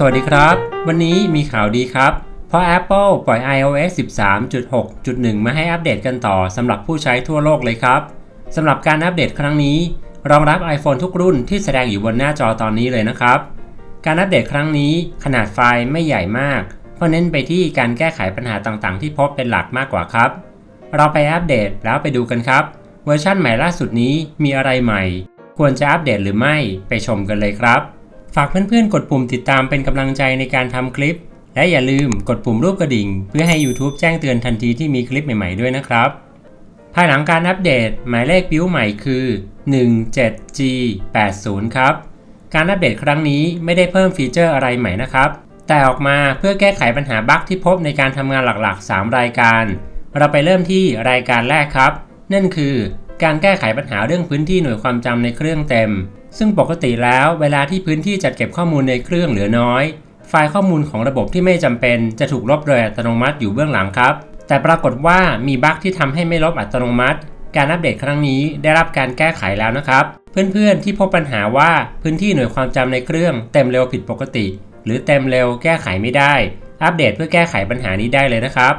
สวัสดีครับ วันนี้มีข่าวดีครับ เพราะ Apple ปล่อย iOS 13.6.1 มาให้อัปเดตกันต่อสำหรับผู้ใช้ทั่วโลกเลยครับสำหรับการอัปเดตครั้งนี้ รองรับ iPhone ทุกรุ่นที่แสดงอยู่บนหน้าจอตอนนี้เลยนะครับ การอัปเดตครั้งนี้ขนาดไฟล์ไม่ใหญ่มาก เพราะเน้นไปที่การแก้ไขปัญหาต่างๆ ที่พบเป็นหลักมากกว่าครับ เราไปอัปเดตแล้วไปดูกันครับ เวอร์ชั่นใหม่ล่าสุดนี้มีอะไรใหม่ ควรจะอัปเดตหรือไม่ไปชมกันเลยครับ ฝากเพื่อนๆ กดปุ่มติดตามเป็นกำลังใจในการทำคลิป และอย่าลืมกดปุ่มรูปกระดิ่ง เพื่อให้ YouTube แจ้งเตือนทันทีที่มีคลิปใหม่ๆด้วยนะครับ ภายหลังการอัปเดตหมายเลขบิ้วใหม่คือ 17G80 ครับ การอัปเดตครั้งนี้ไม่ได้เพิ่มฟีเจอร์อะไรใหม่นะครับ แต่ออกมาเพื่อแก้ไขปัญหาบั๊กที่พบในการทำงานหลักๆ 3 รายการ เราไปเริ่มที่รายการแรกครับ นั่นคือการแก้ไขปัญหาเรื่องพื้นที่หน่วยความจำในเครื่องเต็ม ซึ่งปกติแล้วเวลาที่พื้นที่จัดเก็บข้อมูลในเครื่องเหลือน้อย ไฟล์ข้อมูลของระบบที่ไม่จำเป็นจะถูกลบโดยอัตโนมัติอยู่เบื้องหลังครับ แต่ปรากฏว่ามีบั๊กที่ทำให้ไม่ลบอัตโนมัติ การอัปเดตครั้งนี้ได้รับการแก้ไขแล้วนะครับ เพื่อนๆที่พบปัญหาว่าพื้นที่หน่วยความจำในเครื่องเต็มเร็วผิดปกติ หรือเต็มเร็วแก้ไขไม่ได้ อัปเดตเพื่อแก้ไขปัญหานี้ได้เลยนะครับ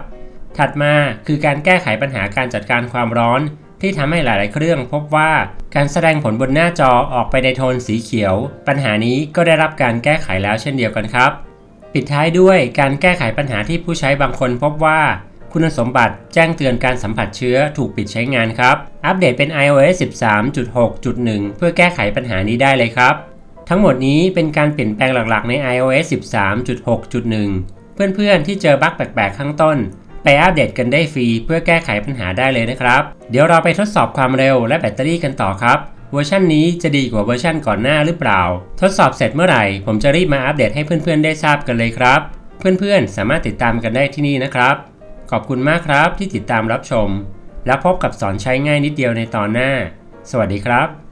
ถัดมาคือการแก้ไขปัญหาการจัดการความร้อน ที่ทำให้หลาย ๆ เครื่องพบว่าการแสดงผลบนหน้าจอออกไปในโทนสีเขียว ปัญหานี้ก็ได้รับการแก้ไขแล้วเช่นเดียวกันครับ ปิดท้ายด้วยการแก้ไขปัญหาที่ผู้ใช้บางคนพบว่า คุณสมบัติแจ้งเตือนการสัมผัสเชื้อถูกปิดใช้งานครับ อัปเดตเป็น iOS 13.6.1 เพื่อแก้ไขปัญหานี้ได้เลยครับ ทั้งหมดนี้เป็นการเปลี่ยนแปลงหลัก ๆ ใน iOS 13.6.1 เพื่อน ๆ ที่เจอบั๊กแปลก ๆ ข้างต้น ไปอัปเดตกันได้ฟรีเพื่อแก้ไขปัญหาได้เลยนะครับ เดี๋ยวเราไปทดสอบความเร็วและแบตเตอรี่กันต่อครับเวอร์ชันนี้จะดีกว่าเวอร์ชันก่อนหน้าหรือเปล่า ทดสอบเสร็จเมื่อไหร่ ผมจะรีบมาอัปเดตให้เพื่อนๆได้ทราบกันเลยครับ เพื่อนๆ สามารถติดตามกันได้ที่นี่นะครับ ขอบคุณมากครับที่ติดตามรับชม แล้วพบกับสอนใช้ง่ายนิดเดียวในตอนหน้า สวัสดีครับ